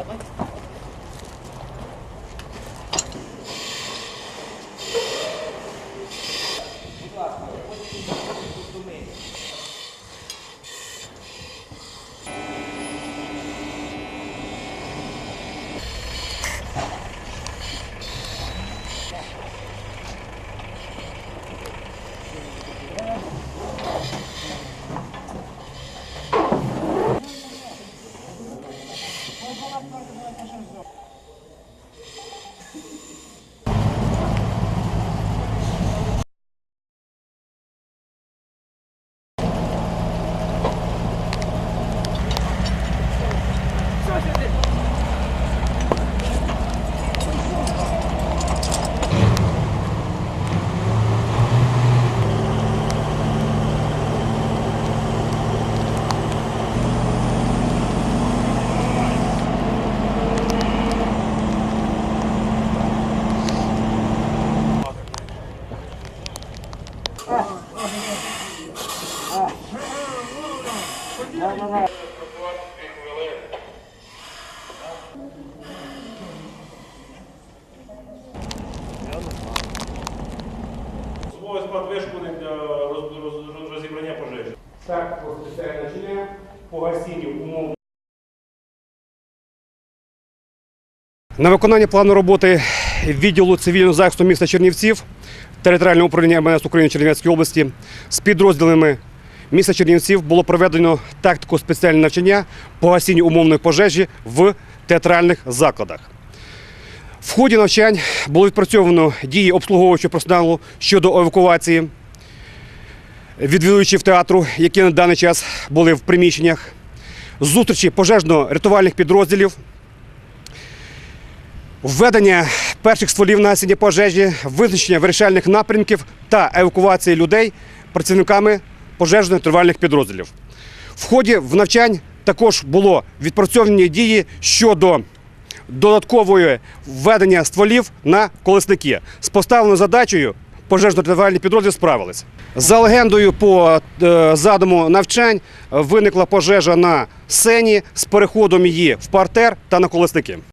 давай. Будь ласка, потім зупинити. ごめんなさい。Для роз- роз- роз- розібрання пожежі. Так, спеціальне навчання по гасінню умов. На виконання плану роботи відділу цивільного захисту міста Чернівців територіального управління МНС України Чернівецької області з підрозділами міста Чернівців було проведено тактику спеціальне навчання по гасінню умовної пожежі в театральних закладах. В ході навчань було відпрацьовано дії обслуговуючого персоналу щодо евакуації відвідувачів театру, які на даний час були в приміщеннях, зустрічі пожежно-рятувальних підрозділів, введення перших стволів насіння пожежі, визначення вирішальних напрямків та евакуації людей працівниками пожежно-рятувальних підрозділів. В ході в навчань також було відпрацьовані дії щодо додаткової введення стволів на колесники. З поставленою задачею пожежно-рятувальні підрозділи справились. За легендою по е, задуму навчань виникла пожежа на сцені з переходом її в партер та на колесники.